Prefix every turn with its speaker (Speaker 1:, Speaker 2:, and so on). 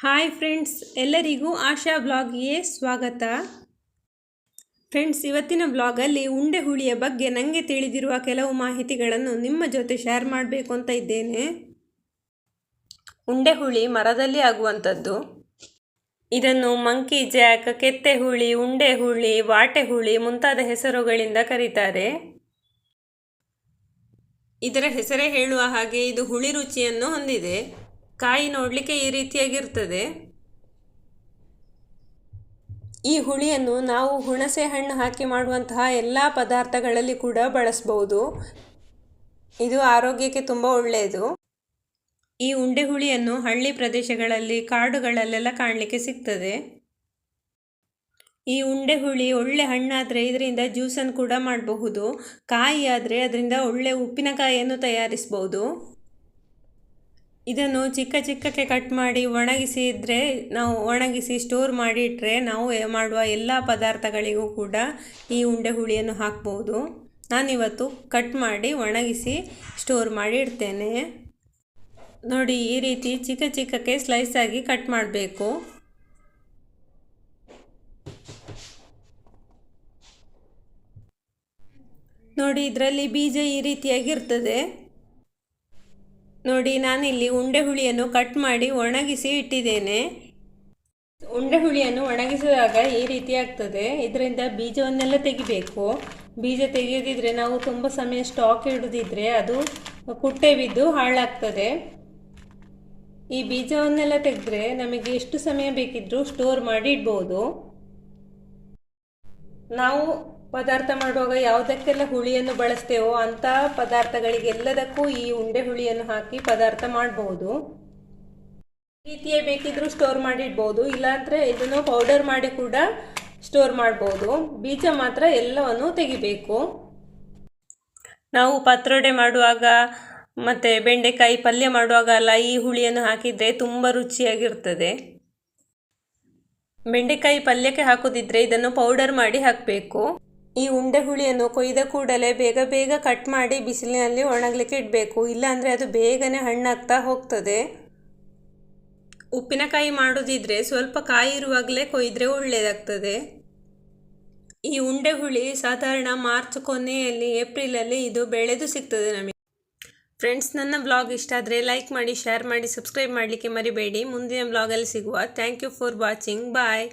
Speaker 1: Hi friends, ಎಲ್ಲರಿಗೂ ಆಶಾ ಬ್ಲಾಗ್ಗೆ ಸ್ವಾಗತ. Friends, ಇವತ್ತಿನ ಬ್ಲಾಗಲ್ಲಿ ಉಂಡೆ ಹುಳಿಯ ಬಗ್ಗೆ ನನಗೆ ತಿಳಿದಿರುವ ಕೆಲವು ಮಾಹಿತಿಗಳನ್ನು ನಿಮ್ಮ ಜೊತೆ ಶೇರ್ ಮಾಡಬೇಕು ಅಂತ ಇದ್ದೇನೆ. ಉಂಡೆ ಹುಳಿ ಮರದಲ್ಲಿ ಆಗುವಂಥದ್ದು. ಇದನ್ನು ಮಂಕಿ ಜಾಕ್, ಕೆತ್ತೆ ಹುಳಿ, ಉಂಡೆ ಹುಳಿ, ವಾಟೆ ಹುಳಿ ಮುಂತಾದ ಹೆಸರುಗಳಿಂದ ಕರೀತಾರೆ. ಇದರ ಹೆಸರೇ ಹೇಳುವ ಹಾಗೆ ಇದು ಹುಳಿ ರುಚಿಯನ್ನು ಹೊಂದಿದೆ. ಕಾಯಿ ನೋಡಲಿಕ್ಕೆ ಈ ರೀತಿಯಾಗಿರ್ತದೆ. ಈ ಹುಳಿಯನ್ನು ನಾವು ಹುಣಸೆ ಹಣ್ಣು ಹಾಕಿ ಮಾಡುವಂತಹ ಎಲ್ಲ ಪದಾರ್ಥಗಳಲ್ಲಿ ಕೂಡ ಬಳಸಬಹುದು ಇದು ಆರೋಗ್ಯಕ್ಕೆ ತುಂಬ ಒಳ್ಳೆಯದು. ಈ ಉಂಡೆ ಹುಳಿಯನ್ನು ಹಳ್ಳಿ ಪ್ರದೇಶಗಳಲ್ಲಿ ಕಾಡುಗಳಲ್ಲೆಲ್ಲ ಕಾಣಲಿಕ್ಕೆ ಸಿಗ್ತದೆ. ಈ ಉಂಡೆ ಹುಳಿ ಒಳ್ಳೆ ಹಣ್ಣಾದರೆ ಇದರಿಂದ ಜ್ಯೂಸನ್ನು ಕೂಡ ಮಾಡಬಹುದು. ಕಾಯಿ ಆದರೆ ಅದರಿಂದ ಒಳ್ಳೆ ಉಪ್ಪಿನಕಾಯಿಯನ್ನು ತಯಾರಿಸ್ಬೋದು. ಇದನ್ನು ಚಿಕ್ಕ ಚಿಕ್ಕಕ್ಕೆ ಕಟ್ ಮಾಡಿ ಒಣಗಿಸಿದರೆ, ನಾವು ಒಣಗಿಸಿ ಸ್ಟೋರ್ ಮಾಡಿ ಇಟ್ಟರೆ ನಾವು ಮಾಡುವ ಎಲ್ಲ ಪದಾರ್ಥಗಳಿಗೂ ಕೂಡ ಈ ಉಂಡೆ ಹುಳಿಯನ್ನು ಹಾಕ್ಬೋದು. ನಾನಿವತ್ತು ಕಟ್ ಮಾಡಿ ಒಣಗಿಸಿ ಸ್ಟೋರ್ ಮಾಡಿ ಇಡ್ತೇನೆ ನೋಡಿ, ಈ ರೀತಿ ಚಿಕ್ಕ ಚಿಕ್ಕಕ್ಕೆ ಸ್ಲೈಸ್ ಆಗಿ ಕಟ್ ಮಾಡಬೇಕು. ನೋಡಿ, ಇದರಲ್ಲಿ ಬೀಜ ಈ ರೀತಿಯಾಗಿರ್ತದೆ ನೋಡಿ, ನಾನಿಲ್ಲಿ ಉಂಡೆ ಹುಳಿಯನ್ನು ಕಟ್ ಮಾಡಿ ಒಣಗಿಸಿ ಇಟ್ಟಿದ್ದೇನೆ. ಉಂಡೆ ಹುಳಿಯನ್ನು ಒಣಗಿಸಿದಾಗ ಈ ರೀತಿ ಆಗ್ತದೆ. ಇದರಿಂದ ಬೀಜವನ್ನೆಲ್ಲ ತೆಗಿಬೇಕು. ಬೀಜ ತೆಗೆಯದಿದ್ರೆ ನಾವು ತುಂಬ ಸಮಯ ಸ್ಟಾಕ್ ಇಡದಿದ್ರೆ ಅದು ಕುಟ್ಟೆ ಬಿದ್ದು ಹಾಳಾಗ್ತದೆ. ಈ ಬೀಜವನ್ನೆಲ್ಲ ತೆಗೆದ್ರೆ ನಮಗೆ ಎಷ್ಟು ಸಮಯ ಬೇಕಿದ್ರೂ ಸ್ಟೋರ್ ಮಾಡಿ ಇಡ್ಬೋದು. ನಾವು ಪದಾರ್ಥ ಮಾಡುವಾಗ ಯಾವುದಕ್ಕೆಲ್ಲ ಹುಳಿಯನ್ನು ಬಳಸ್ತೇವೋ ಪದಾರ್ಥಗಳಿಗೆ ಪದಾರ್ಥಗಳಿಗೆಲ್ಲದಕ್ಕೂ ಈ ಉಂಡೆ ಹುಳಿಯನ್ನು ಹಾಕಿ ಪದಾರ್ಥ ಮಾಡಬಹುದು ರೀತಿಯೇ ಬೇಕಿದ್ರೂ ಸ್ಟೋರ್ ಮಾಡಿಡ್ಬೋದು, ಇಲ್ಲಾಂದ್ರೆ ಇದನ್ನು ಪೌಡರ್ ಮಾಡಿ ಕೂಡ ಸ್ಟೋರ್ ಮಾಡ್ಬೋದು. ಬೀಜ ಮಾತ್ರ ಎಲ್ಲವನ್ನು ತೆಗಿಬೇಕು. ನಾವು ಪತ್ರೊಡೆ ಮಾಡುವಾಗ ಮತ್ತು ಬೆಂಡೆಕಾಯಿ ಪಲ್ಯ ಮಾಡುವಾಗ ಅಲ್ಲ, ಈ ಹುಳಿಯನ್ನು ಹಾಕಿದರೆ ತುಂಬ ರುಚಿಯಾಗಿರ್ತದೆ. ಬೆಂಡೆಕಾಯಿ ಪಲ್ಯಕ್ಕೆ ಹಾಕೋದಿದ್ರೆ ಇದನ್ನು ಪೌಡರ್ ಮಾಡಿ ಹಾಕಬೇಕು. ಈ ಉಂಡೆ ಹುಳಿಯನ್ನು ಕೊಯ್ದ ಕೂಡಲೇ ಬೇಗ ಬೇಗ ಕಟ್ ಮಾಡಿ ಬಿಸಿಲಿನಲ್ಲಿ ಒಣಗಲಿಕ್ಕೆ ಇಡಬೇಕು. ಇಲ್ಲಾಂದರೆ ಅದು ಬೇಗನೆ ಹಣ್ಣಾಗ್ತಾ ಹೋಗ್ತದೆ. ಉಪ್ಪಿನಕಾಯಿ ಮಾಡೋದಿದ್ರೆ ಸ್ವಲ್ಪ ಕಾಯಿ ಇರುವಾಗಲೇ ಕೊಯ್ದರೆ ಒಳ್ಳೆಯದಾಗ್ತದೆ ಈ ಉಂಡೆ ಹುಳಿ ಸಾಧಾರಣ ಮಾರ್ಚ್ ಕೊನೆಯಲ್ಲಿ ಏಪ್ರಿಲಲ್ಲಿ ಇದು ಬೆಳೆದು ಸಿಗ್ತದೆ ನಮಗೆ. ಫ್ರೆಂಡ್ಸ್, ನನ್ನ ಬ್ಲಾಗ್ ಇಷ್ಟ ಆದರೆ ಲೈಕ್ ಮಾಡಿ, ಶೇರ್ ಮಾಡಿ, ಸಬ್ಸ್ಕ್ರೈಬ್ ಮಾಡಲಿಕ್ಕೆ ಮರಿಬೇಡಿ. ಮುಂದಿನ ಬ್ಲಾಗಲ್ಲಿ ಸಿಗುವ. Thank you for watching. Bye.